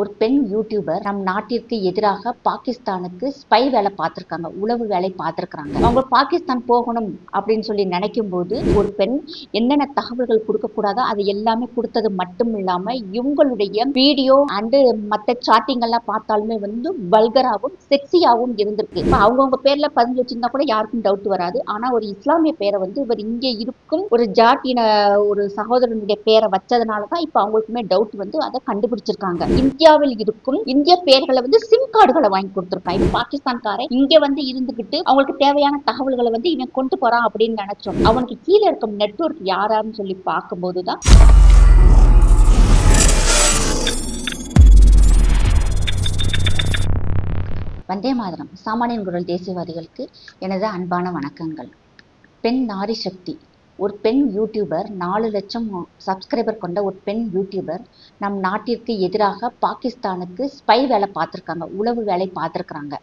ஒரு பெண் யூடியூபர் நம் நாட்டிற்கு எதிராக பாகிஸ்தானுக்கு ஸ்பை வேலை பார்த்துருக்காங்க உளவு வேலை பார்த்துருக்காங்க அவங்க பாகிஸ்தான் போகணும் அப்படின்னு சொல்லி நினைக்கும் போது ஒரு பெண் என்னென்ன தகவல்கள் கொடுக்கக்கூடாதோ அது எல்லாமே கொடுத்தது மட்டும் இல்லாம இவங்களுடைய வீடியோ அண்டு மற்ற சாட்டிங் எல்லாம் பார்த்தாலுமே வந்து வல்கராகவும் செக்ஸியாகவும் இருந்திருக்கு. இப்போ அவங்கவுங்க பேரில் பதிஞ்சு வச்சிருந்தா கூட யாருக்கும் டவுட் வராது. ஆனால் ஒரு இஸ்லாமிய பேரை வந்து இவர் இங்கே இருக்கும் ஒரு ஜாட்டின ஒரு சகோதரனுடைய பேரை வச்சதுனால தான் இப்போ அவங்களுக்குமே டவுட் வந்து அதை கண்டுபிடிச்சிருக்காங்க. இந்தியாவில் இருக்கும் இந்திய பேர்களை வந்து சிம் கார்டுகளை வாங்கி கொடுத்துருக்கான் இப்ப பாகிஸ்தான்காரன் இங்க வந்து இருந்துகிட்டு அவங்களுக்கு தேவையான தகவல்களை வந்து இவன் கொண்டு போறான் அப்படின்னு நினைச்சோம். அவனுக்கு கீழே இருக்கும் நெட்வொர்க் யாரான்னு சொல்லி பார்க்கும்போதுதான் வந்தே மாதரம். சாமானியன் குரல் தேசியவாதிகளுக்கு எனது அன்பான வணக்கங்கள். பெண் நாரி சக்தி. ஒரு பெண் யூடியூபர் நாலு லட்சம் சப்ஸ்கிரைபர் கொண்ட ஒரு பெண் யூடியூபர் நம் நாட்டிற்கு எதிராக பாகிஸ்தானுக்கு ஸ்பை வேலை பார்த்துருக்காங்க உளவு வேலை பார்த்துருக்குறாங்க.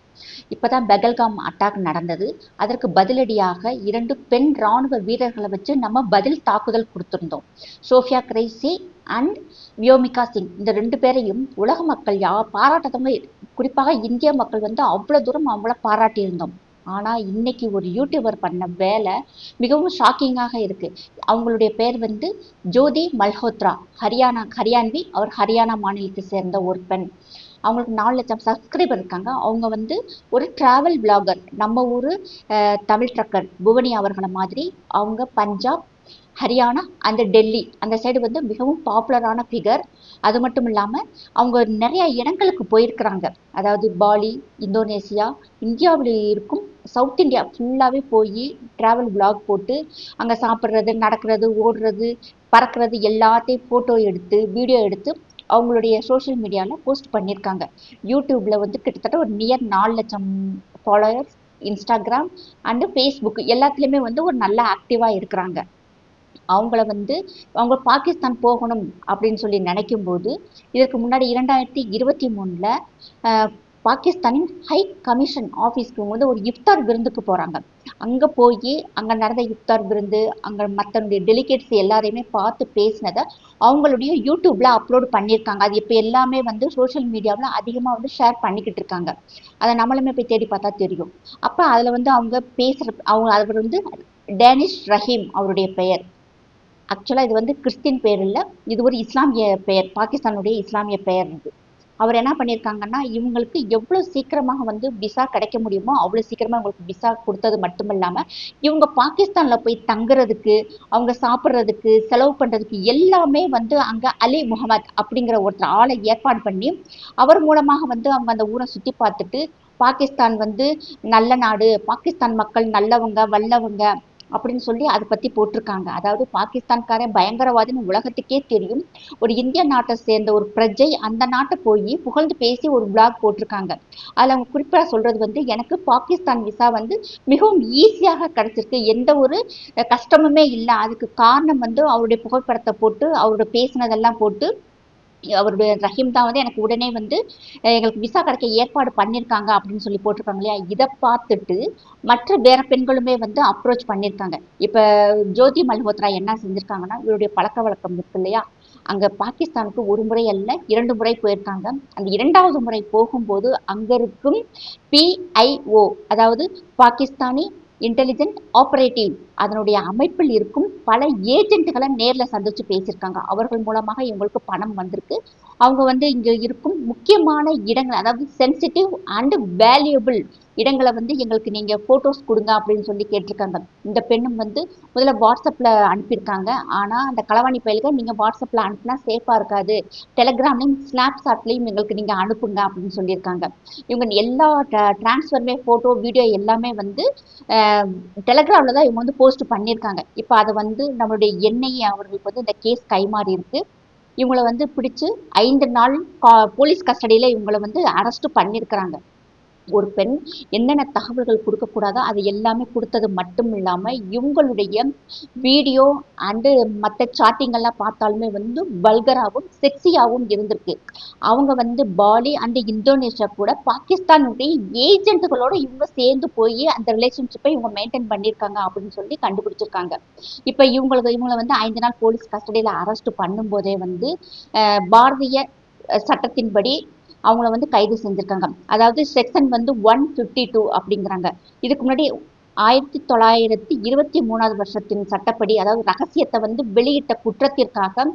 இப்போதான் பெகல்காம் அட்டாக் நடந்தது. அதற்கு பதிலடியாக இரண்டு பெண் இராணுவ வீரர்களை வச்சு நம்ம பதில் தாக்குதல் கொடுத்துருந்தோம். சோஃபியா கிரைசி அண்ட் வியோமிகா சிங். இந்த ரெண்டு பேரையும் உலக மக்கள் யா பாராட்டதவங்க குறிப்பாக இந்திய மக்கள் வந்து அவ்வளோ தூரம் அவங்கள பாராட்டியிருந்தோம். ஆனால் இன்னைக்கு ஒரு யூடியூபர் பண்ண வேலை மிகவும் ஷாக்கிங்காக இருக்கு. அவங்களுடைய பேர் வந்து ஜோதி மல்ஹோத்ரா. ஹரியானா ஹரியான்வி அவர் ஹரியானா மாநிலத்தை சேர்ந்த ஒரு பெண். அவங்களுக்கு நாலு லட்சம் சப்ஸ்கிரைபர் இருக்காங்க. அவங்க வந்து ஒரு டிராவல் பிளாகர் நம்ம ஊர் தமிழ் ட்ரக்கர் புவனி அவர்களை மாதிரி அவங்க பஞ்சாப் ஹரியானா அந்த டெல்லி அந்த சைடு வந்து மிகவும் பாப்புலரான ஃபிகர் அது மட்டும் இல்லாமல் அவங்க நிறைய இடங்களுக்கு போயிருக்கிறாங்க. அதாவது பாலி இந்தோனேசியா இந்தியாவில் இருக்கும் சவுத் இந்தியா ஃபுல்லாகவே போய் ட்ராவல் பிளாக் போட்டு அங்கே சாப்பிட்றது நடக்கிறது ஓடுறது பறக்கிறது எல்லாத்தையும் ஃபோட்டோ எடுத்து வீடியோ எடுத்து அவங்களுடைய சோஷியல் மீடியாவில் போஸ்ட் பண்ணியிருக்காங்க. யூடியூப்பில் வந்து கிட்டத்தட்ட ஒரு நியர் நாலு லட்சம் ஃபாலோயர்ஸ் இன்ஸ்டாகிராம் அண்டு ஃபேஸ்புக் எல்லாத்துலேயுமே வந்து ஒரு நல்ல ஆக்டிவாக இருக்கிறாங்க. அவங்கள வந்து அவங்க பாகிஸ்தான் போகணும் அப்படின்னு சொல்லி நினைக்கும் போது இதற்கு முன்னாடி இரண்டாயிரத்தி இருபத்தி மூணில் பாகிஸ்தானின் ஹை கமிஷன் ஆஃபீஸ்க்கு வந்து ஒரு இஃப்தார் விருந்துக்கு போகிறாங்க அங்கே போய் அங்கே நடந்த இஃப்தார் விருந்து அங்கே மற்றனுடைய டெலிகேட்ஸ் எல்லாரையுமே பார்த்து பேசினதை அவங்களுடைய யூடியூப்பில் அப்லோட் பண்ணியிருக்காங்க. அது இப்போ எல்லாமே வந்து சோஷியல் மீடியாவில் அதிகமாக வந்து ஷேர் பண்ணிக்கிட்டு இருக்காங்க. அதை நம்மளுமே போய் தேடி பார்த்தா தெரியும். அப்போ அதில் வந்து அவங்க பேசுகிற அவங்க அவர் வந்து டேனிஷ் ரஹீம் அவருடைய பெயர். ஆக்சுவலாக இது வந்து கிறிஸ்டின் பேர் இல்லை. இது ஒரு இஸ்லாமிய பெயர் பாகிஸ்தானுடைய இஸ்லாமிய பெயர் இது. அவர் என்ன பண்ணியிருக்காங்கன்னா இவங்களுக்கு எவ்வளோ சீக்கிரமாக வந்து விசா கிடைக்க முடியுமோ அவ்வளோ சீக்கிரமாக அவங்களுக்கு விசா கொடுத்தது மட்டும் இல்லாமல் இவங்க பாகிஸ்தானில் போய் தங்குறதுக்கு அவங்க சாப்பிட்றதுக்கு செலவு பண்ணுறதுக்கு எல்லாமே வந்து அங்கே அலி முகமது அப்படிங்கிற ஒருத்தர் ஆளை ஏற்பாடு பண்ணி அவர் மூலமாக வந்து அவங்க அந்த ஊரை சுற்றி பார்த்துட்டு பாகிஸ்தான் வந்து நல்ல நாடு பாகிஸ்தான் மக்கள் நல்லவங்க வல்லவங்க அப்படின்னு சொல்லி அதை பற்றி போட்டிருக்காங்க. அதாவது பாகிஸ்தான்காரன் பயங்கரவாதின்னு உலகத்துக்கே தெரியும். ஒரு இந்திய நாட்டை சேர்ந்த ஒரு பிரஜை அந்த நாட்டை போய் புகழ்ந்து பேசி ஒரு விளாக் போட்டிருக்காங்க. அதில் அவங்க குறிப்பாக சொல்கிறது வந்து எனக்கு பாகிஸ்தான் விசா வந்து மிகவும் ஈஸியாக கிடச்சிருக்கு. எந்த ஒரு கஷ்டமுமே இல்லை. அதுக்கு காரணம் வந்து அவருடைய புகைப்படத்தை போட்டு அவரோட பேசினதெல்லாம் போட்டு அவருடைய ரஹீம் தான் வந்து எனக்கு உடனே வந்து எங்களுக்கு விசா கிடைக்க ஏற்பாடு பண்ணியிருக்காங்க அப்படின்னு சொல்லி போட்டிருக்காங்க இல்லையா? இதை பார்த்துட்டு மற்ற வேற பெண்களுமே வந்து அப்ரோச் பண்ணியிருக்காங்க இப்போ ஜோதி மல்ஹோத்ரா என்ன செஞ்சுருக்காங்கன்னா இவருடைய பழக்க வழக்கம் இருக்கு இல்லையா? அங்கே பாகிஸ்தானுக்கு ஒரு முறை அல்ல இரண்டு முறை போயிருக்காங்க. அந்த இரண்டாவது முறை போகும்போது அங்கே இருக்கும் பிஐஓ அதாவது பாகிஸ்தானி இன்டெலிஜென்ட் ஆப்ரேட்டிவ் அதனுடைய அமைப்பில் இருக்கும் பல ஏஜென்ட்டுகளை நேரில் சந்தித்து பேசியிருக்காங்க. அவர்கள் மூலமாக இவங்களுக்கு பணம் வந்திருக்கு. அவங்க வந்து இங்கே இருக்கும் முக்கியமான இடங்கள் அதாவது சென்சிட்டிவ் அண்டு வேல்யூபிள் இடங்களை வந்து எங்களுக்கு நீங்கள் ஃபோட்டோஸ் கொடுங்க அப்படின்னு சொல்லி கேட்டிருக்காங்க. இந்த பெண்ணும் வந்து முதல்ல வாட்ஸ்அப்பில் அனுப்பியிருக்காங்க. ஆனால் அந்த களவாணி பயல்கள் நீங்கள் வாட்ஸ்அப்பில் அனுப்புனா சேஃபாக இருக்காது. டெலகிராம்லையும் ஸ்னாப்சாட்லேயும் எங்களுக்கு நீங்கள் அனுப்புங்க அப்படின்னு சொல்லியிருக்காங்க. இவங்க எல்லா டிரான்ஸ்ஃபர்மே ஃபோட்டோ வீடியோ எல்லாமே வந்து டெலகிராமில் தான் இவங்க வந்து போஸ்ட் பண்ணியிருக்காங்க. இப்போ அதை வந்து நம்மளுடைய என்ஐஏ அவர்களுக்கு வந்து இந்த கேஸ் கைமாறி இருக்குது இவங்களை வந்து பிடிச்சு ஐந்து நாள் கா போலீஸ் கஸ்டடியில் இவங்களை வந்து அரெஸ்ட் பண்ணியிருக்கிறாங்க ஒரு பெண் என்னென்ன தகவல்கள் கொடுக்கக்கூடாதோ அது எல்லாமே கொடுத்தது மட்டும் இல்லாமல் இவங்களுடைய வீடியோ அண்டு மற்ற சாட்டிங்கெல்லாம் பார்த்தாலுமே வந்து வல்கராகவும் செக்ஸியாகவும் இருந்திருக்கு. அவங்க வந்து பாலி அண்டு இந்தோனேஷியா கூட பாகிஸ்தானுடைய ஏஜென்ட்டுகளோட இவங்க சேர்ந்து போய் அந்த ரிலேஷன்ஷிப்பை இவங்க மெயின்டைன் பண்ணியிருக்காங்க அப்படின்னு சொல்லி கண்டுபிடிச்சிருக்காங்க. இப்போ இவங்களுக்கு இவங்களை வந்து ஐந்து நாள் போலீஸ் கஸ்டடியில் அரெஸ்ட் பண்ணும்போதே வந்து பாரதிய சட்டத்தின்படி அவங்கள வந்து கைது செஞ்சிருக்காங்க. அதாவது செக்ஷன் வந்து ஒன் ஃபிஃப்டி டூ அப்படிங்கிறாங்க. இதுக்கு முன்னாடி ஆயிரத்தி தொள்ளாயிரத்தி இருபத்தி மூணாவது வருஷத்தின் சட்டப்படி அதாவது ரகசியத்தை வந்து வெளியிட்ட குற்றத்திற்காக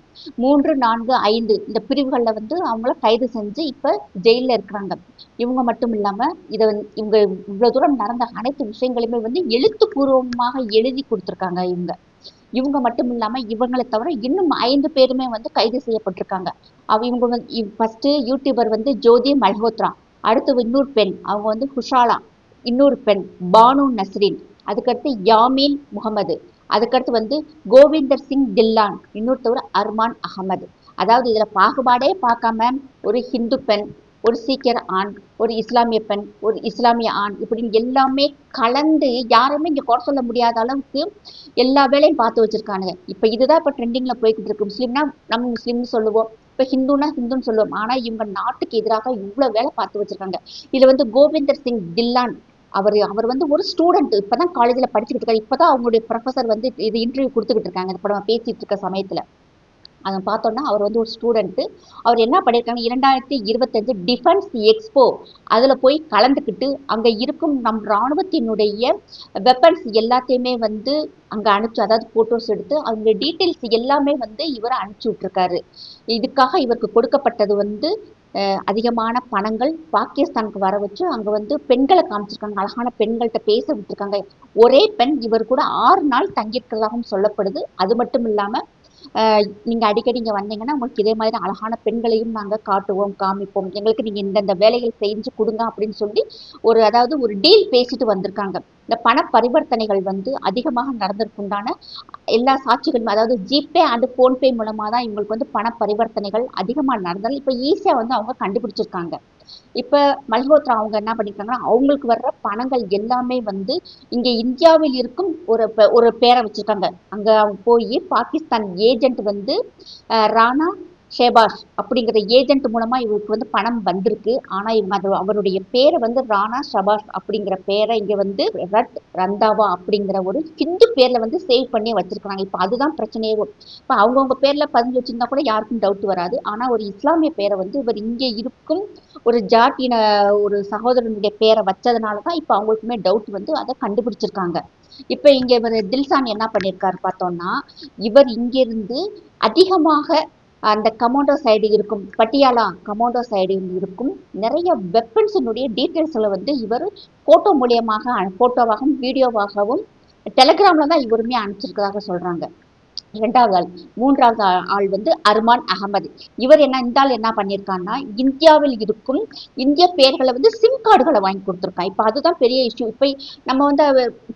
மூன்று நான்கு ஐந்து இந்த பிரிவுகளில் வந்து அவங்கள கைது செஞ்சு இப்போ ஜெயிலில் இருக்கிறாங்க. இவங்க மட்டும் இல்லாமல் இதை வந்து இவங்க இவ்வளோ தூரம் நடந்த அனைத்து விஷயங்களையுமே வந்து எழுத்துப்பூர்வமாக எழுதி கொடுத்துருக்காங்க இவங்க. இவங்க மட்டும் இல்லாமல் இவங்களை தவிர இன்னும் ஐந்து பேருமே வந்து கைது செய்யப்பட்டிருக்காங்க. அவ இவங்க வந்து ஃபர்ஸ்ட் யூடியூபர் வந்து ஜோதி மல்ஹோத்ரா அடுத்து இன்னொரு பெண் அவங்க வந்து குஷாலா இன்னொரு பெண் பானு நஸ்ரீன் அதுக்கடுத்து யாமீன் முகமது அதுக்கடுத்து வந்து கோவிந்தர் சிங் தில்லான் இன்னொருத்தவர் அர்மான் அகமது. அதாவது இதில் பாகுபாடே பார்க்காம ஒரு ஹிந்து பெண் ஒரு சீக்கியர் ஆண் ஒரு இஸ்லாமிய பெண் ஒரு இஸ்லாமிய ஆண் இப்படின்னு எல்லாமே கலந்து யாருமே இங்க குறை சொல்ல முடியாத அளவுக்கு எல்லா வேலையும் பார்த்து வச்சுருக்கானுங்க. இப்ப இதுதான் இப்போ ட்ரெண்டிங்ல போய்கிட்டு இருக்கு. முஸ்லீம்னா நம்ம முஸ்லீம்னு சொல்லுவோம். இப்போ ஹிந்துனா ஹிந்துன்னு சொல்லுவோம். ஆனால் இவங்க நாட்டுக்கு எதிராக இவ்வளவு வேலை பார்த்து வச்சிருக்காங்க. இதில் வந்து கோவிந்தர் சிங் தில்லான் அவர் அவர் வந்து ஒரு ஸ்டூடெண்ட் இப்போதான் காலேஜ்ல படிச்சுக்கிட்டு இருக்காரு. இப்போதான் அவங்களுடைய ப்ரொஃபசர் வந்து இது இன்டர்வியூ கொடுத்துக்கிட்டு இருக்காங்க. இப்போ நம்ம பேசிட்டு இருக்க சமயத்துல. அதை பார்த்தோன்னா அவர் வந்து ஒரு ஸ்டூடெண்ட்டு அவர் என்ன பண்ணியிருக்காங்க இரண்டாயிரத்தி இருபத்தஞ்சு டிஃபென்ஸ் எக்ஸ்போ அதில் போய் கலந்துக்கிட்டு அங்கே இருக்கும் நம் இராணுவத்தினுடைய வெப்பன்ஸ் எல்லாத்தையுமே வந்து அங்கே அனுப்பிச்சு அதாவது ஃபோட்டோஸ் எடுத்து அவங்க டீட்டெயில்ஸ் எல்லாமே வந்து இவர் அனுப்பிச்சி விட்ருக்காரு இதுக்காக இவருக்கு கொடுக்கப்பட்டது வந்து அதிகமான பணங்கள் பாகிஸ்தானுக்கு வர வச்சு அங்கே வந்து பெண்களை காமிச்சிருக்காங்க. அழகான பெண்கள்கிட்ட பேச விட்டுருக்காங்க. ஒரே பெண் இவர் கூட ஆறு நாள் தங்கியிருக்கிறதாகவும் சொல்லப்படுது. அது மட்டும் இல்லாமல் நீங்க அடிக்கடி இங்க வந்தீங்கன்னா உங்களுக்கு இதே மாதிரி அழகான பெண்களையும் நாங்க காட்டுவோம் காமிப்போம். எங்களுக்கு நீங்க இந்தந்த வேலைகள் செஞ்சு கொடுங்க அப்படின்னு சொல்லி ஒரு அதாவது ஒரு டீல் பேசிட்டு வந்திருக்காங்க. இந்த பண பரிவர்த்தனைகள் வந்து அதிகமாக நடந்திருக்குண்டான எல்லா சாட்சிகளும் அதாவது ஜிபே அண்ட் ஃபோன்பே மூலமா தான் இவங்களுக்கு வந்து பண பரிவர்த்தனைகள் அதிகமாக நடந்தாலும் இப்போ ஈஸியாக வந்து அவங்க கண்டுபிடிச்சிருக்காங்க. இப்ப மல்ஹோத்ரா அவங்க என்ன பண்ணிருக்காங்கன்னா அவங்களுக்கு வர்ற பணங்கள் எல்லாமே வந்து இங்க இந்தியாவில் இருக்கும் ஒரு ஒரு பேரை வச்சிருக்காங்க. அங்க அவங்க போய் பாகிஸ்தான் ஏஜென்ட் வந்து ராணா ஷேபாஷ் அப்படிங்கிற ஏஜென்ட் மூலமா இவருக்கு வந்து பணம் வந்திருக்கு. ஆனா இவங்க அது அவருடைய பேரை வந்து ராணா ஷபாஷ் அப்படிங்கிற பேரை இங்க வந்து ரட் ரந்தாவா அப்படிங்கிற ஒரு ஹிந்து பேர்ல வந்து சேவ் பண்ணி வச்சிருக்காங்க இப்ப அதுதான் பிரச்சனையே. இப்ப அவங்கவுங்க பேர்ல பதிஞ்சு வச்சிருந்தா கூட யாருக்கும் டவுட் வராது. ஆனா ஒரு இஸ்லாமிய பேரை வந்து இவர் இங்க இருக்கும் ஒரு ஜாட்டின ஒரு சகோதரனுடைய பேரை வச்சதுனால தான் இப்போ அவங்களுக்குமே டவுட் வந்து அதை கண்டுபிடிச்சிருக்காங்க. இப்போ இங்கே இவர் தில்சான் என்ன பண்ணியிருக்காரு பார்த்தோம்னா இவர் இங்கிருந்து அதிகமாக அந்த கமோண்டோ சைடு இருக்கும் பட்டியாலா கமோண்டோ சைடு இருக்கும் நிறைய வெப்பன்ஸினுடைய டீட்டெயில்ஸில் வந்து இவர் ஃபோட்டோ மூலியமாக ஃபோட்டோவாகவும் வீடியோவாகவும் டெலகிராமில் தான் இவருமே அனுப்பிச்சிருக்கதாக சொல்கிறாங்க இரண்டாவது ஆள். மூன்றாவது ஆள் வந்து அர்மான் அகமது. இவர் என்ன இந்த ஆள் என்ன பண்ணியிருக்காருன்னா இந்தியாவில் இருக்கும் இந்திய பெயர்களை வந்து சிம் கார்டுகளை வாங்கி கொடுத்துருக்கான் இப்போ அதுதான் பெரிய இஷ்யூ இப்போ நம்ம வந்து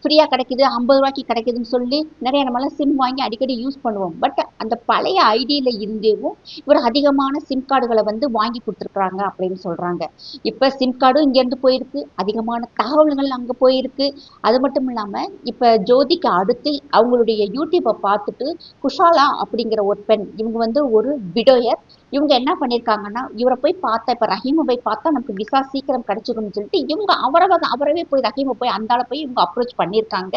ஃப்ரீயாக கிடைக்குது ஐம்பது ரூபாய்க்கு கிடைக்குதுன்னு சொல்லி நிறைய நம்மளாம் சிம் வாங்கி அடிக்கடி யூஸ் பண்ணுவோம். பட் அந்த பழைய ஐடியில் இருந்தேவும் இவர் அதிகமான சிம் கார்டுகளை வந்து வாங்கி கொடுத்துருக்குறாங்க அப்படின்னு சொல்கிறாங்க இப்போ சிம் கார்டும் இங்கேருந்து போயிருக்கு. அதிகமான தகவல்கள் அங்கே போயிருக்கு. அது மட்டும் இல்லாமல் இப்போ ஜோதிக்கு அடுத்து அவங்களுடைய யூடியூப்பை பார்த்துட்டு குஷாலா அப்படிங்கிற ஒரு பெண். இவங்க வந்து ஒரு விடோயர். இவங்க என்ன பண்ணியிருக்காங்கன்னா இவரை போய் பார்த்தா இப்போ ரஹீமை போய் பார்த்தா நமக்கு விசா சீக்கிரம் கிடைச்சிரும்னு சொல்லிட்டு இவங்க அவரவ அவரவே போய் ரஹீமை போய் அந்தால போய் இவங்க அப்ரோச் பண்ணியிருக்காங்க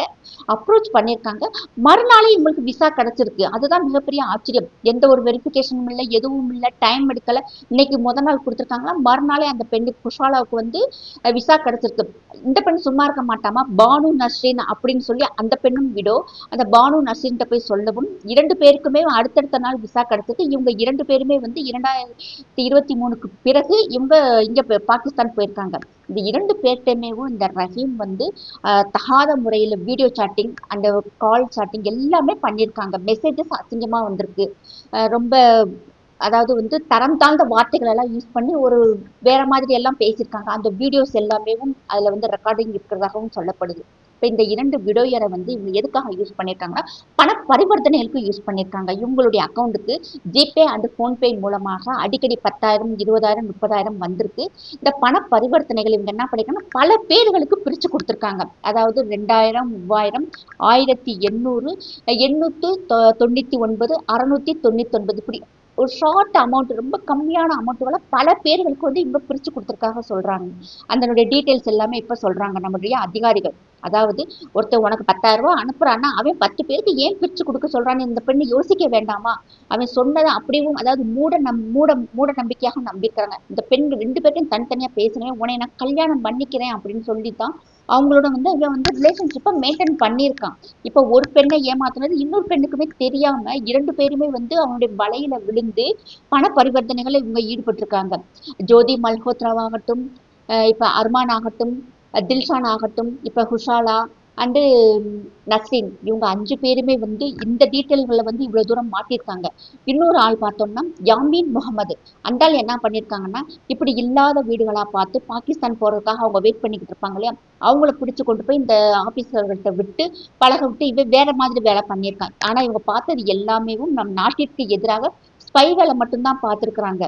அப்ரோச் பண்ணியிருக்காங்க மறுநாளே இவங்களுக்கு விசா கிடைச்சிருக்கு. அதுதான் மிகப்பெரிய ஆச்சரியம். எந்த ஒரு வெரிஃபிகேஷனும் இல்லை எதுவும் இல்லை டைம் எடுக்கலை. இன்னைக்கு முத நாள் கொடுத்துருக்காங்களா? மறுநாளே அந்த பெண்ணுக்கு குஷாலாவுக்கு வந்து விசா கிடைச்சிருக்கு. இந்த பெண் சும்மா இருக்க மாட்டாமா? பானு நஸ்ரீன் அப்படின்னு சொல்லி அந்த பெண்ணும் விடோ அந்த பானு நஸ்ரீன்ட்ட போய் சொல்லவும் இரண்டு பேருக்குமே அடுத்தடுத்த நாள் விசா கிடைச்சிருக்கு. இவங்க இரண்டு பேருமே வந்து இரண்டாயிரத்தி இருபத்தி மூணுக்கு பிறகு இவங்க இங்க பாகிஸ்தான் போயிருக்காங்க. இந்த இரண்டு பேர்கிட்டமேவும் இந்த ரஹீம் வந்து தகாத முறையில் வீடியோ சாட்டிங் அந்த கால் சாட்டிங் எல்லாமே பண்ணியிருக்காங்க. மெசேஜஸ் அசிங்கமா வந்திருக்கு. ரொம்ப அதாவது வந்து தரம் தாழ்ந்த வார்த்தைகள் எல்லாம் யூஸ் பண்ணி ஒரு வேற மாதிரி எல்லாம் பேசியிருக்காங்க. அந்த வீடியோஸ் எல்லாமே அதுல வந்து ரெக்கார்டிங் இருக்கிறதாகவும் சொல்லப்படுது. இப்போ இந்த இரண்டு விடோயரை வந்து இவங்க எதுக்காக யூஸ் பண்ணியிருக்காங்கன்னா பண பரிவர்த்தனைகளுக்கு யூஸ் பண்ணியிருக்காங்க இவங்களுடைய அக்கௌண்ட்டுக்கு ஜிபே அண்ட் ஃபோன்பே மூலமாக அடிக்கடி பத்தாயிரம் இருபதாயிரம் முப்பதாயிரம் வந்திருக்கு. இந்த பண பரிவர்த்தனைகள் இவங்க என்ன பண்ணிருக்காங்கன்னா பல பேர்களுக்கு பிரிச்சு கொடுத்துருக்காங்க. அதாவது ரெண்டாயிரம் மூவாயிரம் ஆயிரத்தி எண்ணூறு எண்ணூற்று தொ- தொண்ணூத்தி ஒன்பது அறநூற்றி தொண்ணூத்தி ஒன்பது இப்படி ஒரு ஷார்ட் அமௌண்ட் ரொம்ப கம்மியான அமௌண்ட்டுகளை பல பேர்களுக்கு வந்து இவங்க பிரித்து கொடுத்துருக்காக சொல்கிறாங்க அதனுடைய டீட்டெயில்ஸ் எல்லாமே இப்போ சொல்கிறாங்க நம்மளுடைய அதிகாரிகள். அதாவது ஒருத்தர் உனக்கு பத்தாயிரம் ரூபாய் அனுப்புறான்னா அவன் பத்து பேருக்கு ஏன் பிரித்து கொடுக்க சொல்கிறான்னு இந்த பெண்ணு யோசிக்க வேண்டாமா? அவன் சொன்னதை அப்படியும் அதாவது மூட நம் மூட மூட நம்பிக்கையாக நம்பிக்கிறாங்க இந்த பெண் ரெண்டு பேர்ட்டையும் தனித்தனியாக பேசுனேன் உன்னை நான் கல்யாணம் பண்ணிக்கிறேன் அப்படின்னு சொல்லி தான் அவங்களோட வந்து இவன் வந்து ரிலேஷன்ஷிப்பை மெயின்டைன் பண்ணியிருக்கான். இப்போ ஒரு பெண்ணை ஏமாத்துனது இன்னொரு பெண்ணுக்குமே தெரியாம இரண்டு பேருமே வந்து அவனுடைய வலையில விழுந்து பண பரிவர்த்தனைகளை இவங்க ஈடுபட்டிருக்காங்க. ஜோதி மல்ஹோத்ராவாகட்டும் இப்போ இப்ப அர்மான் ஆகட்டும் தில்ஷான் ஆகட்டும் இப்ப ஹுஷாலா அண்டு நஸ்ரீன் um, இவங்க அஞ்சு பேருமே வந்து இந்த டீட்டெயில்களை வந்து இவ்வளவு தூரம் மாட்டியிருக்காங்க இன்னொரு ஆள் பார்த்தோம்னா யாமீன் முகமது. அந்த ஆள் என்ன பண்ணியிருக்காங்கன்னா இப்படி இல்லாத வீடுகளா பார்த்து பாகிஸ்தான் போறதுக்காக அவங்க வெயிட் பண்ணிக்கிட்டு இருப்பாங்க இல்லையா? அவங்கள பிடிச்சி கொண்டு போய் இந்த ஆபீசர்கள்ட்ட விட்டு பழக விட்டு இவன் வேற மாதிரி வேலை பண்ணியிருக்காங்க ஆனா இவங்க பார்த்தது எல்லாமே நம் நாட்டிற்கு எதிராக ஸ்பை வேலை மட்டும்தான் பார்த்துருக்குறாங்க.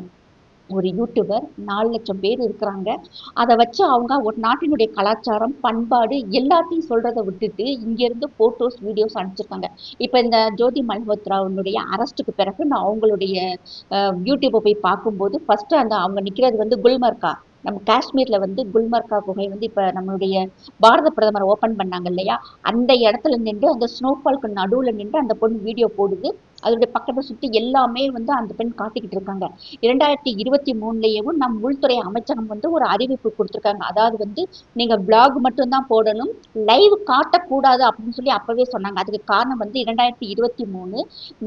ஒரு யூடியூபர் நாலு லட்சம் பேர் இருக்கிறாங்க. அதை வச்சு அவங்க ஒரு நாட்டினுடைய கலாச்சாரம் பண்பாடு எல்லாத்தையும் சொல்றதை விட்டுட்டு இங்கேருந்து போட்டோஸ் வீடியோஸ் அனுப்பிச்சிருக்காங்க. இப்போ இந்த ஜோதி மல்ஹோத்ராவுடைய அரெஸ்ட்டுக்கு பிறகு நான் அவங்களுடைய யூடியூப்பை போய் பார்க்கும்போது ஃபர்ஸ்ட் அந்த அவங்க நிற்கிறது வந்து குல்மர்கா. நம்ம காஷ்மீர்ல வந்து குல்மர்கா குகை வந்து இப்போ நம்மளுடைய பாரத பிரதமர் ஓபன் பண்ணாங்க இல்லையா? அந்த இடத்துல நின்று அந்த ஸ்னோஃபால்க்கு நடுவுல நின்று அந்த பொண்ணு வீடியோ போடுது. அதோடைய பக்கத்தை சுற்றி எல்லாமே வந்து அந்த பெண் காட்டிக்கிட்டு இருக்காங்க. இரண்டாயிரத்தி இருபத்தி மூணுலேயும் நம் உள்துறை அமைச்சகம் வந்து ஒரு அறிவிப்பு கொடுத்துருக்காங்க. அதாவது வந்து நீங்கள் பிளாக் மட்டும்தான் போடணும் லைவ் காட்டக்கூடாது அப்படின்னு சொல்லி அப்போவே சொன்னாங்க. அதுக்கு காரணம் வந்து இரண்டாயிரத்தி இருபத்தி மூணு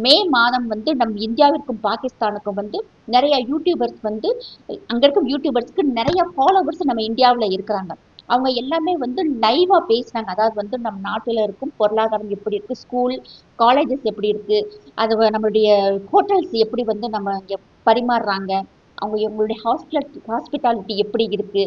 மே மாதம் வந்து நம் இந்தியாவிற்கும் பாகிஸ்தானுக்கும் வந்து நிறைய யூடியூபர்ஸ் வந்து அங்கே இருக்கும் யூடியூபர்ஸ்க்கு நிறைய ஃபாலோவர்ஸ் நம்ம இந்தியாவில் இருக்கிறாங்க. அவங்க எல்லாமே வந்து லைவா பேசினாங்க. அதாவது வந்து நம் நாட்டுல இருக்கும் பொருளாதாரம் எப்படி இருக்கு ஸ்கூல் காலேஜஸ் எப்படி இருக்கு அது நம்மளுடைய ஹோட்டல்ஸ் எப்படி வந்து நம்ம இங்க பரிமாறுறாங்க அவங்க இவங்களுடைய ஹாஸ்பிட்டல் ஹாஸ்பிட்டாலிட்டி எப்படி இருக்கு.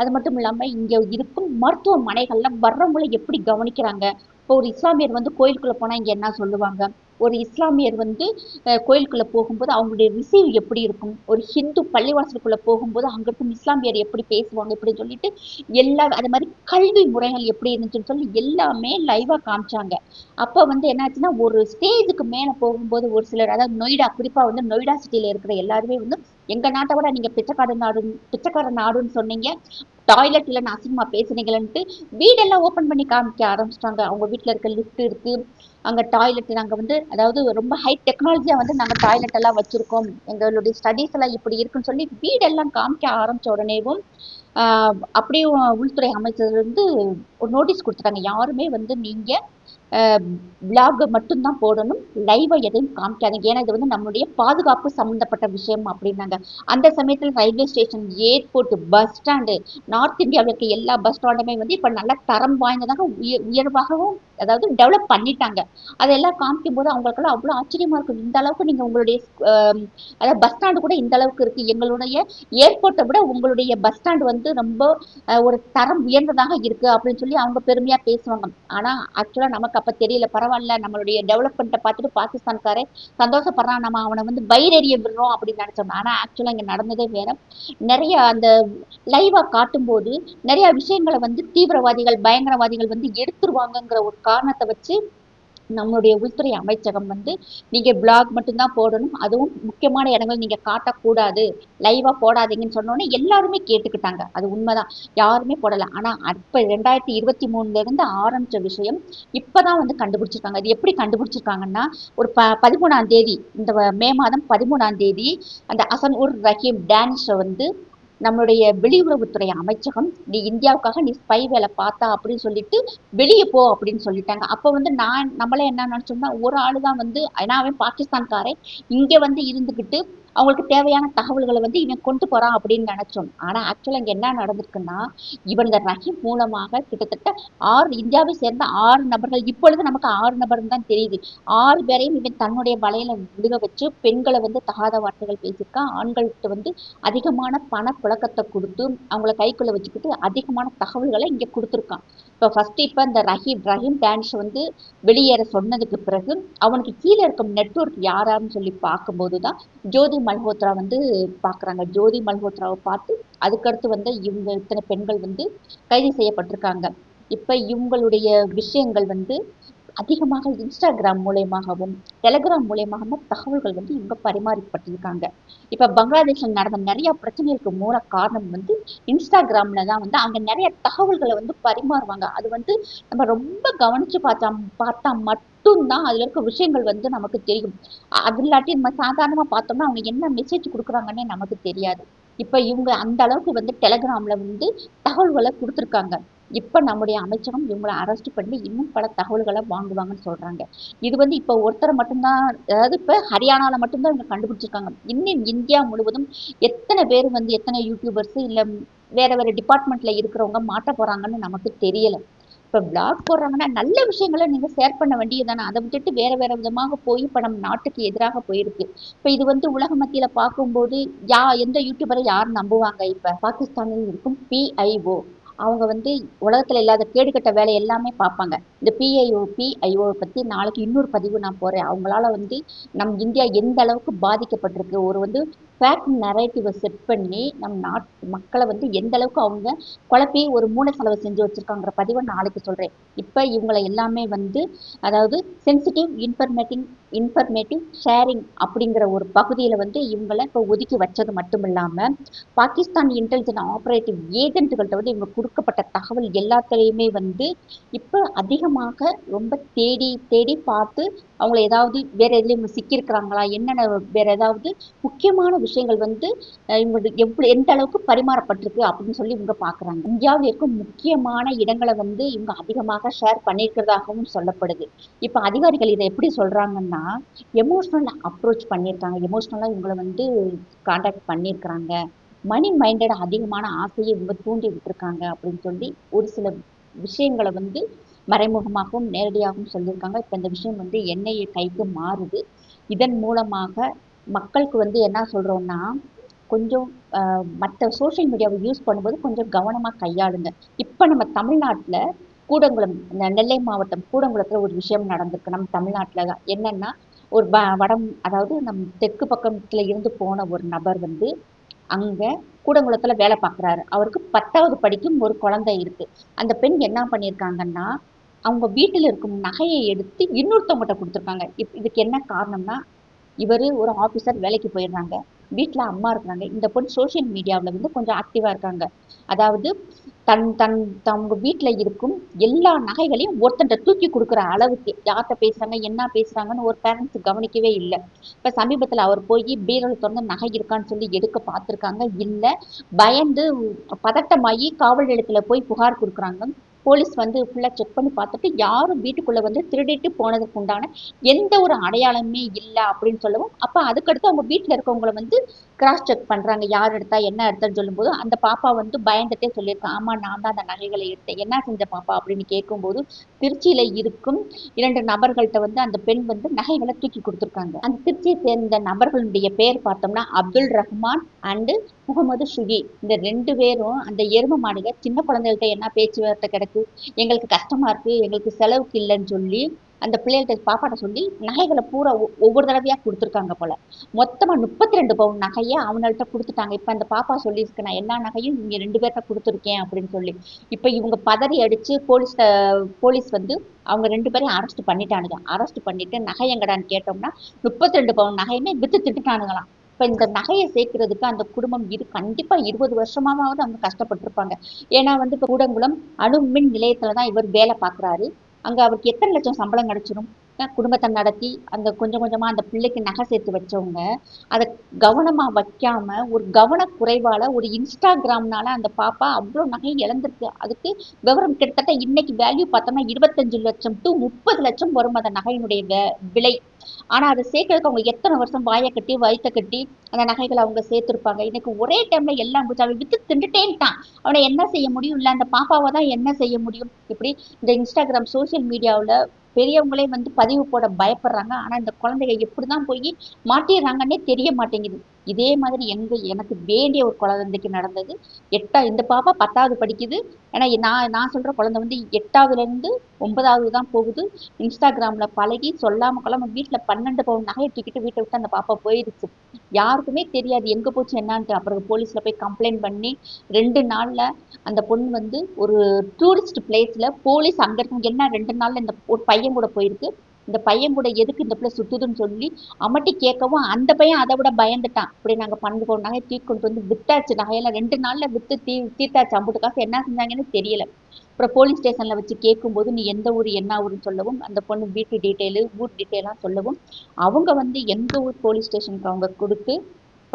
அது மட்டும் இல்லாம இங்க இருக்கும் மருத்துவமனைகளில் வர்றவங்களை எப்படி கவனிக்கிறாங்க? இப்போ ஒரு இஸ்லாமியர் வந்து கோயிலுக்குள்ள போனா இங்க என்ன சொல்லுவாங்க? ஒரு இஸ்லாமியர் வந்து கோயிலுக்குள்ளே கோயிலுக்குள்ள போகும்போது அவங்களுடைய ரிசீவ் எப்படி இருக்கும்? ஒரு ஹிந்து பள்ளிவாசலுக்குள்ள போகும்போது அங்கே இருக்கும் இஸ்லாமியர் எப்படி பேசுவாங்க இப்படி சொல்லிட்டு எல்லா அது மாதிரி கல்வி முறைகள் எப்படி இருந்துச்சுன்னு சொல்லி எல்லாமே லைவா காமிச்சாங்க. அப்ப வந்து என்னாச்சுன்னா ஒரு ஸ்டேஜுக்கு மேல போகும்போது ஒரு சிலர் அதாவது நொய்டா குறிப்பா வந்து நொய்டா சிட்டியில் இருக்கிற எல்லாருமே வந்து எங்க நாட்டை விட நீங்க பிச்சைக்கார நாடு பிச்சைக்கார நாடுன்னு சொன்னீங்க. டாய்லெட்டில் நான் அசிங்கமாக பேசுனீங்களேன்ட்டு வீடெல்லாம் ஓப்பன் பண்ணி காமிக்க ஆரம்பிச்சிட்டாங்க. அவங்க வீட்டில் இருக்க லிஃப்ட் இருக்குது அங்கே டாய்லெட் நாங்கள் வந்து அதாவது ரொம்ப ஹை டெக்னாலஜியாக வந்து நாங்கள் டாய்லெட் எல்லாம் வச்சுருக்கோம். எங்களுடைய ஸ்டடீஸ் எல்லாம் இப்படி இருக்குன்னு சொல்லி வீடெல்லாம் காமிக்க ஆரம்பிச்ச உடனேவும் அப்படியே உள்துறை அமைச்சர் வந்து ஒரு நோட்டீஸ் கொடுத்துட்டாங்க. யாருமே வந்து நீங்கள் விளாக் மட்டும்தான் போடணும். லைவை எதையும் காமிக்காதீங்க. ஏன்னா இது வந்து நம்மளுடைய பாதுகாப்பு சம்மந்தப்பட்ட விஷயம் அப்படின்னாங்க. அந்த சமயத்தில் railway station airport bus stand north இந்தியாவில் இருக்க எல்லா பஸ் ஸ்டாண்டுமே வந்து இப்போ நல்லா தரம் வாய்ந்ததாக உயர் உயர்வாகவும் அதாவது டெவலப் பண்ணிட்டாங்க. அதெல்லாம் காமிக்கும் போது அவங்களுக்கெல்லாம் அவ்வளவு ஆச்சரியமா இருக்கும். இந்த அளவுக்கு நீங்க உங்களுடைய அதாவது பஸ் ஸ்டாண்டு கூட இந்த அளவுக்கு இருக்கு. எங்களுடைய ஏர்போர்ட்டை விட உங்களுடைய பஸ் ஸ்டாண்ட் வந்து ரொம்ப ஒரு தரம் உயர்ந்ததாக இருக்கு அப்படின்னு சொல்லி அவங்க பெருமையா பேசுவாங்க. ஆனா ஆக்சுவலா நமக்கு அப்ப தெரியல. பரவாயில்ல. நம்மளுடைய டெவலப்மெண்ட்டை பார்த்துட்டு பாகிஸ்தான்காரே சந்தோஷப்படுறான். நம்ம அவனை வந்து பயிரெறிய விடுறோம் அப்படின்னு நினைச்சோம். ஆனா ஆக்சுவலா இங்க நடந்ததே வேற. நிறைய அந்த லைவா காட்டும்போது நிறைய விஷயங்களை வந்து தீவிரவாதிகள் பயங்கரவாதிகள் வந்து எடுத்துருவாங்கங்கிற ஒரு காரணத்தை வச்சு நம்மளுடைய உள்துறை அமைச்சகம் வந்து நீங்க பிளாக் மட்டும்தான் போடணும். அதுவும் முக்கியமான இடங்கள் நீங்க காட்டக்கூடாது. லைவா போடாதீங்கன்னு சொன்னோன்னே எல்லாருமே கேட்டுக்கிட்டாங்க. அது உண்மைதான். யாருமே போடல. ஆனா அப்ப ரெண்டாயிரத்தி இருபத்தி மூணுல இருந்து ஆரம்பிச்ச விஷயம் இப்பதான் வந்து கண்டுபிடிச்சிருக்காங்க. அது எப்படி கண்டுபிடிச்சிருக்காங்கன்னா ஒரு ப பதிமூணாம் தேதி இந்த வ- மே மாதம் பதிமூணாம் தேதி அந்த அசன் உர் ரஹீம் டேனிஷை வந்து நம்மளுடைய வெளியுறவுத்துறை அமைச்சகம் நீ இந்தியாவுக்காக நீ ஸ்பை வேலை பார்த்தா அப்படின்னு சொல்லிட்டு வெளியே போ அப்படின்னு சொல்லிட்டாங்க. அப்போ வந்து நான் நம்மளே என்ன நினைச்சோம்னா ஒரு ஆளு தான் வந்து ஏன்னா அவன் பாகிஸ்தான்காரன். இங்க வந்து இருந்துகிட்டு அவங்களுக்கு தேவையான தகவல்களை வந்து இவன் கொண்டு போறான் அப்படின்னு நினைச்சோம். ஆனா ஆக்சுவலா இங்க என்ன நடந்திருக்குன்னா இவன் இந்த ரஹீம் மூலமாக கிட்டத்தட்ட ஆறு இந்தியாவை சேர்ந்த ஆறு நபர்கள் இப்பொழுது நமக்கு ஆறு நபர்னு தான் தெரியுது. ஆறு பேரையும் இவன் தன்னுடைய வலையில விழுக வச்சு பெண்களை வந்து தகாத வார்த்தைகள் பேசியிருக்கான். ஆண்கள்கிட்ட வந்து அதிகமான பண புழக்கத்தை கொடுத்து அவங்கள கைக்குள்ள வச்சுக்கிட்டு அதிகமான தகவல்களை இங்க கொடுத்துருக்கான். இப்போ ஃபர்ஸ்ட் இப்போ இந்த ரஹீம் ரஹீம் டான்ஸ் வந்து வெளியேற சொன்னதுக்கு பிறகு அவனுக்கு கீழே இருக்கும் நெட்வொர்க் யாரான்னு சொல்லி பார்க்கும்போது தான் ஜோதி மல்ஹோத்ரா வந்து பார்க்குறாங்க ஜோதி மல்ஹோத்ராவை பார்த்து அதுக்கடுத்து வந்து இவங்க இத்தனை பெண்கள் வந்து கைது செய்யப்பட்டிருக்காங்க. இப்போ இவங்களுடைய விஷயங்கள் வந்து அதிகமாக இன்ஸ்டாகிராம் மூலயமாகவும் டெலகிராம் மூலயமாகவும் தகவல்கள் வந்து இவங்க பரிமாறிப்பட்டிருக்காங்க இப்ப பங்களாதேஷில் நடந்த நிறைய பிரச்சனைகளுக்கு மூல காரணம் வந்து இன்ஸ்டாகிராம்ல தான் வந்து அங்க நிறைய தகவல்களை வந்து பரிமாறுவாங்க. அது வந்து நம்ம ரொம்ப கவனிச்சு பார்த்தா பார்த்தா மட்டும்தான் அதுல இருக்க விஷயங்கள் வந்து நமக்கு தெரியும். அது இல்லாட்டி நம்ம சாதாரணமா பார்த்தோம்னா அவங்க என்ன மெசேஜ் கொடுக்குறாங்கன்னே நமக்கு தெரியாது. இப்ப இவங்க அந்த அளவுக்கு வந்து டெலகிராம்ல வந்து தகவல்களை கொடுத்துருக்காங்க. இப்ப நம்முடைய அமைச்சகம் இவங்களை அரெஸ்ட் பண்ணி இன்னும் பல தகவல்களை வாங்குவாங்கன்னு சொல்றாங்க. இது வந்து இப்போ ஒருத்தரை மட்டும்தான் அதாவது இப்போ ஹரியானால மட்டும்தான் இவங்க கண்டுபிடிச்சிருக்காங்க. இன்னும் இந்தியா முழுவதும் எத்தனை பேர் வந்து எத்தனை யூடியூபர்ஸ் இல்ல வேற வேற டிபார்ட்மெண்ட்ல இருக்கிறவங்க மாட்ட போறாங்கன்னு நமக்கு தெரியல. இப்ப பிளாக் போடுறாங்கன்னா நல்ல விஷயங்களை நீங்க ஷேர் பண்ண வேண்டியதுதானே. அதை விட்டுட்டு வேற வேற விதமாக போய் இப்போ நம்ம நாட்டுக்கு எதிராக போயிருக்கு. இப்ப இது வந்து உலக மத்தியில பார்க்கும்போது யா எந்த யூடியூபரை யார் நம்புவாங்க இப்ப? பாகிஸ்தானில் இருக்கும் பிஐஓ அவங்க வந்து உலகத்துல இல்லாத கேடுகட்ட வேலை எல்லாமே பார்ப்பாங்க. இந்த பிஐஓ பிஐஓ பத்தி நாளைக்கு இன்னொரு பதிவு நான் போறேன். அவங்களால வந்து நம் இந்தியா எந்த அளவுக்கு பாதிக்கப்பட்டிருக்கு? ஒரு வந்து ஃபேக்ட் நரேட்டிவை செட் பண்ணி நம் நாட்டு மக்களை வந்து எந்த அளவுக்கு அவங்க குழப்பி ஒரு மூளை செலவு செஞ்சு வச்சிருக்காங்கிற பதிவை நாளைக்கு சொல்கிறேன் இப்போ இவங்களை எல்லாமே வந்து அதாவது சென்சிட்டிவ் இன்ஃபர்மேட்டிங் இன்ஃபர்மேட்டிவ் ஷேரிங் அப்படிங்கிற ஒரு பகுதியில் வந்து இவங்களை இப்போ ஒதுக்கி வச்சது மட்டும் இல்லாமல் பாகிஸ்தான் இன்டெலிஜென்ட் ஆப்ரேட்டிவ் ஏஜென்ட்டுகள்கிட்ட வந்து இவங்க கொடுக்கப்பட்ட தகவல் எல்லாத்துலேயுமே வந்து இப்போ அதிகமாக ரொம்ப தேடி தேடி பார்த்து அவங்கள ஏதாவது வேற எதுலயும் இவங்க சிக்கியிருக்கிறாங்களா? என்னென்ன வேற ஏதாவது முக்கியமான விஷயங்கள் வந்து இவங்களுக்கு எப்படி எந்த அளவுக்கு பரிமாறப்பட்டிருக்கு அப்படின்னு சொல்லி இவங்க பார்க்குறாங்க இந்தியாவில் இருக்கும் முக்கியமான இடங்களை வந்து இவங்க அதிகமாக ஷேர் பண்ணியிருக்கிறதாகவும் சொல்லப்படுது. இப்போ அதிகாரிகள் இதை எப்படி சொல்றாங்கன்னா எமோஷ்னல் அப்ரோச் பண்ணியிருக்காங்க. எமோஷ்னலாக இவங்களை வந்து காண்டாக்ட் பண்ணியிருக்கிறாங்க. மணி மைண்டட் அதிகமான ஆசையை இவங்க தூண்டி விட்டுருக்காங்க அப்படின்னு சொல்லி ஒரு சில விஷயங்களை வந்து மறைமுகமாகவும் நேரடியாகவும் சொல்லியிருக்காங்க. இப்போ இந்த விஷயம் வந்து என்ஐஏ கைக்கு மாறுது. இதன் மூலமாக மக்களுக்கு வந்து என்ன சொல்கிறோன்னா கொஞ்சம் மற்ற சோஷியல் மீடியாவை யூஸ் பண்ணும்போது கொஞ்சம் கவனமாக கையாளுங்க. இப்போ நம்ம தமிழ்நாட்டில் கூடங்குளம் இந்த நெல்லை மாவட்டம் கூடங்குளத்தில் ஒரு விஷயம் நடந்திருக்கு. நம்ம தமிழ்நாட்டில் தான் என்னென்னா ஒரு வ வடம் அதாவது நம் தெற்கு பக்கத்தில் இருந்து போன ஒரு நபர் வந்து அங்கே கூடங்குளத்தில் வேலை பார்க்குறாரு அவருக்கு பத்தாவது படிக்கும் ஒரு குழந்தை இருக்குது அந்த பெண் என்ன பண்ணியிருக்காங்கன்னா அவங்க வீட்டில் இருக்கும் நகையை எடுத்து இன்னொருத்தவங்ககிட்ட கொடுத்துருக்காங்க. இப் இதுக்கு என்ன காரணம்னா இவர் ஒரு ஆஃபீஸர் வேலைக்கு போயிடுறாங்க. வீட்டில் அம்மா இருக்கிறாங்க. இந்த பொண்ணு சோஷியல் மீடியாவில் வந்து கொஞ்சம் ஆக்டிவாக இருக்காங்க. அதாவது தன் தன் தங்க வீட்டில் இருக்கும் எல்லா நகைகளையும் ஒருத்தன்ட்ட தூக்கி கொடுக்குற அளவுக்கு யார்கிட்ட பேசுகிறாங்க என்ன பேசுகிறாங்கன்னு ஒரு பேரண்ட்ஸ் கவனிக்கவே இல்லை. இப்போ சமீபத்தில் அவர் போய் பீரோல திறந்து நகை இருக்கான்னு சொல்லி எடுக்க பார்த்துருக்காங்க. இல்லை பயந்து பதட்டமாகி காவல் நிலையத்தில் போய் புகார் கொடுக்குறாங்க. போலீஸ் வந்து ஃபுல்லாக செக் பண்ணி பார்த்துட்டு யாரும் வீட்டுக்குள்ளே வந்து திருடிட்டு போனதுக்கு உண்டான எந்த ஒரு அடையாளமே இல்லை அப்படின்னு சொல்லவும் அப்போ அதுக்கடுத்து அவங்க வீட்டில் இருக்கவங்கள வந்து கிராஸ் செக் பண்ணுறாங்க யார் எடுத்தா என்ன எடுத்தான்னு சொல்லும்போது அந்த பாப்பா வந்து பயந்துட்டே சொல்லியிருக்கான் ஆமாம் நான் தான் அந்த நகைகளை எடுத்தேன். என்ன செஞ்ச பாப்பா அப்படின்னு கேட்கும்போது திருச்சியில் இருக்கும் இரண்டு நபர்கள்ட்ட வந்து அந்த பெண் வந்து நகைகளை தூக்கி கொடுத்துருக்காங்க. அந்த திருச்சியை சேர்ந்த நபர்களுடைய பேர் பார்த்தோம்னா அப்துல் ரஹ்மான் அண்டு முகமது ஷுகி இந்த ரெண்டு பேரும் அந்த எரும மாடுக சின்ன குழந்தைகள்கிட்ட என்ன பேச்சுவார்த்தை கிடக்கு? எங்களுக்கு கஷ்டமா இருக்கு எங்களுக்கு செலவுக்கு இல்லைன்னு சொல்லி அந்த பிள்ளைகள்கிட்ட பாப்பாட்ட சொல்லி நகைகளை பூரா ஒவ்வொரு தடவையா கொடுத்துருக்காங்க போல. மொத்தமா முப்பத்தி ரெண்டு பவுன் நகையை அவங்கள்ட்ட கொடுத்துட்டாங்க. இப்ப அந்த பாப்பா சொல்லியிருக்கு நான் எல்லா நகையும் இங்க ரெண்டு பேர்கிட்ட கொடுத்துருக்கேன் அப்படின்னு சொல்லி. இப்ப இவங்க பதறி அடிச்சு போலீஸ் போலீஸ் வந்து அவங்க ரெண்டு பேரையும் அரெஸ்ட் பண்ணிட்டானுங்க. அரெஸ்ட் பண்ணிட்டு நகை எங்கடான்னு கேட்டோம்னா முப்பத்தி ரெண்டு பவுன் நகையுமே வித்து திட்டுட்டானுங்களாம். இப்ப இந்த நகையை சேர்க்கறதுக்கு அந்த குடும்பம் இது கண்டிப்பா இருபது வருஷமாவது அவங்க கஷ்டப்பட்டிருப்பாங்க. ஏன்னா வந்து இப்ப கூடங்குளம் அணு மின் நிலையத்துல தான் இவர் வேலை பார்க்கறாரு அங்க அவருக்கு எத்தனை லட்சம் சம்பளம் கிடச்சிடும் குடும்பத்தை நடத்தி அந்த கொஞ்சம் கொஞ்சமா அந்த பிள்ளைக்கு நகை சேர்த்து வச்சவங்க அதை கவனமா வைக்காம ஒரு கவனக்குறைவால ஒரு இன்ஸ்டாகிராம்னால அந்த பாப்பா அவ்வளோ நகை இழந்திருக்கு. அதுக்கு விவரம் கிட்டத்தட்ட இன்னைக்கு வேல்யூ பார்த்தோம்னா இருபத்தஞ்சு லட்சம் டு முப்பது லட்சம் வரும் அந்த நகையினுடைய விலை. ஆனா அதை சேர்க்கறதுக்கு அவங்க எத்தனை வருஷம் வாயை கட்டி வயிற்ற கட்டி அந்த நகைகளை அவங்க சேர்த்துருப்பாங்க? எனக்கு ஒரே டைம்ல எல்லாம் போச்சு அவன் வித்து திண்டுட்டேன்ட்டான் அவனை என்ன செய்ய முடியும்? இல்லை அந்த பாப்பாவை தான் என்ன செய்ய முடியும்? இப்படி இந்த இன்ஸ்டாகிராம் சோசியல் மீடியாவுல பெரியவங்களே வந்து பதிவு போட பயப்படுறாங்க. ஆனா இந்த குழந்தைங்க எப்படிதான் போய் மாட்டிடுறாங்கன்னே தெரிய மாட்டேங்குது. இதே மாதிரி எங்க எனக்கு வேண்டிய ஒரு குழந்தைக்கு நடந்தது. எட்டா இந்த பாப்பா பத்தாவது படிக்குது. ஏன்னா நான் நான் சொல்ற குழந்தை வந்து எட்டாவதுல இருந்து ஒன்பதாவது தான் போகுது. இன்ஸ்டாகிராம்ல பழகி சொல்லாம கொள்ளாமல் வீட்டுல பன்னெண்டு பவுன் நகையை தூக்கிட்டு வீட்டை விட்டு அந்த பாப்பா போயிருச்சு. யாருக்குமே தெரியாது எங்க போச்சு என்னான்ட்டு. அப்புறம் போலீஸ்ல போய் கம்ப்ளைண்ட் பண்ணி ரெண்டு நாள்ல அந்த பொண்ணு வந்து ஒரு டூரிஸ்ட் பிளேஸ்ல போலீஸ் அங்க இருக்கு என்ன ரெண்டு நாள்ல இந்த ஒரு பையன் கூட போயிருக்கு. இந்த பையன் கூட எதுக்கு இந்த பிள்ளை சுத்துதுன்னு சொல்லி அமட்டி கேட்கவும் அந்த பையன் அதை விட பயந்துட்டான். இப்படி நாங்கள் பன்னெண்டு பவுன் நகையை தூக்கி கொண்டு வந்து வித்தாச்சு நகையெல்லாம் ரெண்டு நாளில் வித்து தீ தீர்த்தாச்சு. அம்புட்டு காசு என்ன செஞ்சாங்கன்னு தெரியல. அப்புறம் போலீஸ் ஸ்டேஷனில் வச்சு கேட்கும்போது நீ எந்த ஊர் என்ன ஊர்னு சொல்லவும் அந்த பொண்ணு வீட்டு டீட்டெயிலு ஊர் டீட்டெயிலாம் சொல்லவும் அவங்க வந்து எந்த ஊர் போலீஸ் ஸ்டேஷனுக்கு அவங்க கொடுத்து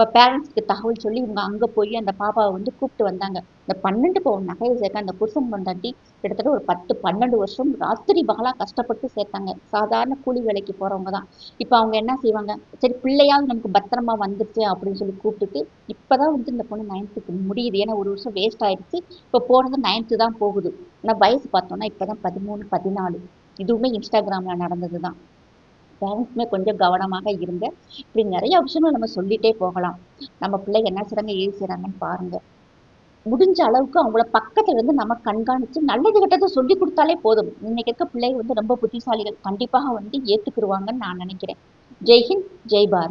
இப்போ பேரண்ட்ஸ்க்கு தகவல் சொல்லி இவங்க அங்கே போய் அந்த பாப்பாவை வந்து கூப்பிட்டு வந்தாங்க. இந்த பன்னெண்டு பவுன் நகையை சேர்க்க அந்த புருஷன் பொண்டாட்டி கிட்டத்தட்ட ஒரு பத்து பன்னெண்டு வருஷம் ராத்திரி பகலாக கஷ்டப்பட்டு சேர்த்தாங்க. சாதாரண கூலி வேலைக்கு போகிறவங்க தான் இப்போ அவங்க என்ன செய்வாங்க? சரி பிள்ளையாவது நமக்கு பத்திரமா வந்துருச்சு அப்படின்னு சொல்லி கூப்பிட்டுட்டு இப்போ தான் வந்து இந்த பொண்ணு நைன்த்துக்கு முடியுது. ஏன்னா ஒரு வருஷம் வேஸ்ட் ஆயிடுச்சு. இப்போ போகிறது நைன்த்து தான் போகுது. ஆனால் வயசு பார்த்தோன்னா இப்போ தான் பதிமூணு பதினாலு. இதுவுமே இன்ஸ்டாகிராமில் நடந்தது தான் பேரண்ட்ஸுமே கொஞ்சம் கவனமாக இருங்க. இப்படி நிறைய விஷயங்கள் நம்ம சொல்லிட்டே போகலாம். நம்ம பிள்ளை என்ன செய்றாங்க ஏது செய்கிறாங்கன்னு பாருங்க. முடிஞ்ச அளவுக்கு அவங்கள பக்கத்துல இருந்து நம்ம கண்காணிச்சு நல்லது கெட்டதை சொல்லி கொடுத்தாலே போதும். இன்னைக்கு இருக்க பிள்ளைங்க வந்து ரொம்ப புத்திசாலிகள். கண்டிப்பாக வந்து ஏத்துக்குருவாங்கன்னு நான் நினைக்கிறேன். ஜெய்ஹிந்த் ஜெய் பாரத்.